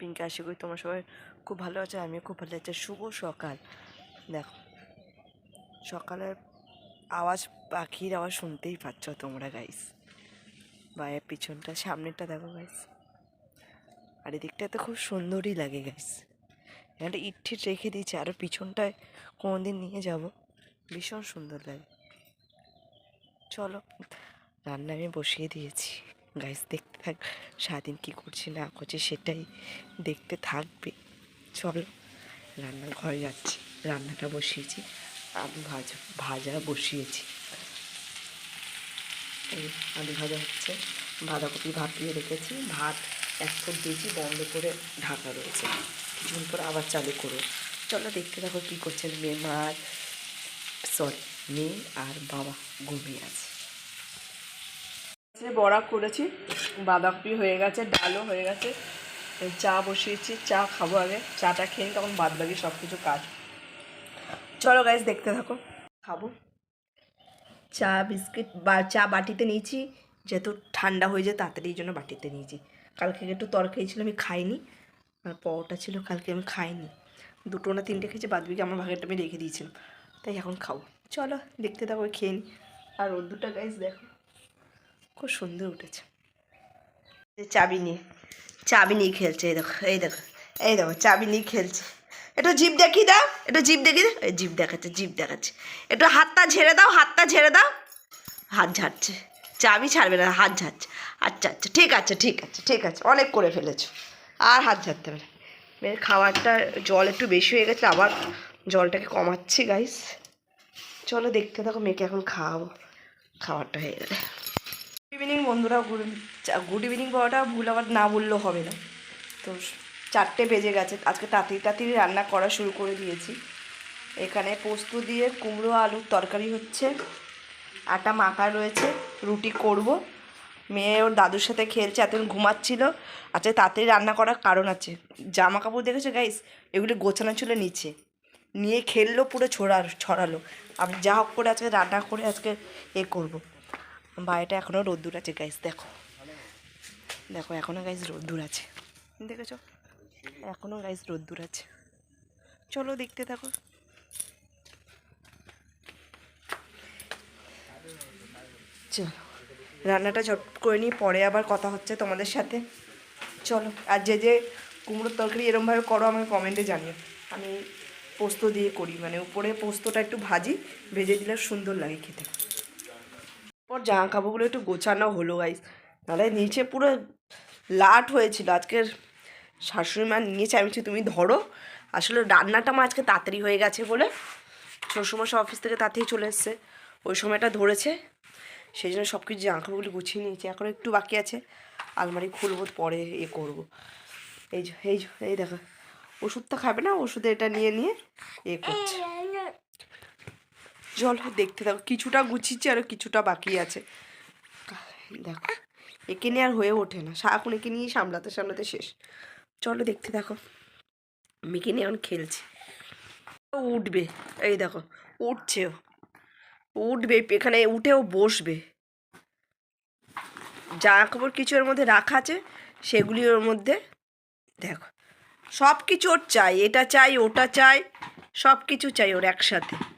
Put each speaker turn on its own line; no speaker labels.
পিঙ্কি, আশা করি তোমার সবাই খুব ভালো আছে, আমিও খুব ভালো আছি। শুভ সকাল। দেখো, সকালের আওয়াজ, পাখির আওয়াজ শুনতেই পাচ্ছ তোমরা গাইস বাইরের পিছনটা, সামনেরটা দেখো গাইস আর এদিকটা তো খুব সুন্দরই লাগে গাইস এখানটা ইট ঠিট রেখে দিয়েছে আরও পিছনটায় কোনোদিন নিয়ে যাব। ভীষণ সুন্দর লাগে। চলো। রান্না আমি বসিয়ে দিয়েছি। গাইস দেখতে থাক, সারাদিন কী করছি না করছি সেটাই দেখতে থাকবে। চলো, রান্নার ঘরে যাচ্ছি। রান্নাটা বসিয়েছি, আলু ভাজা ভাজা বসিয়েছি। এই আলু ভাজা হচ্ছে, বাঁধাকপি ভাপিয়ে রেখেছি। ভাত এক ফুট দিয়েছি বন্ধ করে ঢাকা রয়েছে। কিছুক্ষণ পর আবার চালু করো চলো, দেখতে থাকো কী করছেন মেয়ে মা আর সরি মেয়ে আর বাবা ঘুমিয়ে আছে। বড়া করেছি, বাঁধাকপি হয়ে গেছে, ডালও হয়ে গেছে চা বসিয়েছি, চা খাব আগে, চাটা খেয়ে তখন বাদ বাকি সব কিছু কাজ। চলো গাইজ দেখতে থাকো। খাব। চা, বিস্কিট বা চা বাটিতে নিয়েছি, যেহেতু ঠান্ডা হয়ে যায় তাড়াতাড়ি জন্য বাটিতে নিয়েছি। কালকে একটু তরকারি ছিল, আমি খাইনি, আর পরোটা ছিল, কালকে আমি খাইনি। দুটো না তিনটে খেয়েছি, বাদ বাকি আমার ভাগেরটা আমি রেখে দিয়েছিলাম, তাই এখন খাব। চলো, দেখতে থাকো, খেয়ে নিই আর দুটা গাইজ দেখো, খুব সুন্দর উঠেছে। চাবি নিয়ে চাবি নিয়ে খেলছে, এই দেখো এই দেখো এই দেখো, চাবি নিয়ে খেলছে। একটু জিপ দেখি দাও, একটু জিপ দেখি দাও, এই জিপ দেখাচ্ছে জিপ দেখাচ্ছে। একটু হাতটা ঝেড়ে দাও, হাতটা ঝেড়ে দাও। হাত ঝাড়ছে, চাবি ছাড়বে না, হাত ঝাড়ছে। আচ্ছা আচ্ছা ঠিক আছে ঠিক আছে ঠিক আছে, অনেক করে ফেলেছো। আর হাত ঝাড়তে পারে মেয়ের খাবারটা, জল একটু বেশি হয়ে গেছে, আবার জলটাকে কমাচ্ছি গাইস চলো দেখতে থাকো, মেয়েকে এখন খাওয়াবো। খাবারটা হয়ে গেলে। গুড ইভিনিং বন্ধুরা গুড গুড ইভিনিং বলাটা ভুল, আবার না বললেও হবে না। তো চারটে বেজে গেছে, আজকে তাড়াতাড়ি তাড়াতাড়ি রান্না করা শুরু করে দিয়েছি। এখানে পোস্ত দিয়ে কুমড়ো, আলুর তরকারি হচ্ছে। আটা মাখা রয়েছে, রুটি করব। মেয়ে ওর দাদুর সাথে খেলছে, এতদিন ঘুমাচ্ছিল। আচ্ছা তাড়াতাড়ি রান্না করার কারণ আছে। জামা কাপড় দেখেছ গাইস এগুলি গোছানো ছিল নিচে। নিয়ে খেললো, পুরো ছড়া, ছড়ালো। আমি যা হোক করে আজকে রান্না করে আজকে এ করব। বাইরেটা এখনও রোদ্দুর আছে গাইস দেখো। দেখো এখনও গাইস রোদ্দুর আছে। দেখেছ? এখনও গাইস রোদ্দুর আছে। চলো, দেখতে থাকো। চলো, রান্নাটা ঝট করে নিই, পরে আবার কথা হচ্ছে তোমাদের সাথে। চলো, আর যে যে কুমড়োর তরকারি এরমভাবে করো, আমাকে কমেন্টে জানিও। আমি পোস্ত দিয়ে করি মানে উপরে পোস্তটা একটু ভাজি, ভেজে দিলে সুন্দর লাগে খেতে। পর জামা কাপড়গুলো একটু গোছানো হলো গাইস নাহলে নিচে পুরো লাট হয়েছিল। আজকের শাশুড়ি মা নিয়েছে, আমি তুমি ধরো। আসলে রান্নাটা আমার আজকে তাড়াতাড়ি হয়ে গেছে বলে শ্বশুরমশাই অফিস থেকে তাড়াতাড়ি চলে এসছে। ওই সময়টা ধরেছে। সেই জন্য সব কিছু জামা কাপড়গুলো গুছিয়ে নিয়েছি। এখন একটু বাকি আছে। আলমারি খুলবো, পরে এ করব। এই এই এই দেখো। ওষুধটা খাবে না, ওষুধে এটা নিয়ে নিয়ে এ করছে। চলো দেখতে থাকো, কিছুটা গুছিয়েছি আর কিছুটা বাকি আছে। দেখো, একে নিয়ে আর হয়ে ওঠে না। সারাক্ষণ একে নিয়ে সামলাতে সামলাতে শেষ। চলো দেখতে থাকো। মেয়েকে নিয়ে এখন খেলছে। উঠবে। এই দেখো উঠছে ও উঠবে, এখানে উঠেও বসবে। জামা কাপড় কিছু ওর মধ্যে রাখা আছে, সেগুলি ওর মধ্যে, দেখো। সব কিছু ওর চাই এটা চাই ওটা চাই সব কিছু চাই ওর একসাথে।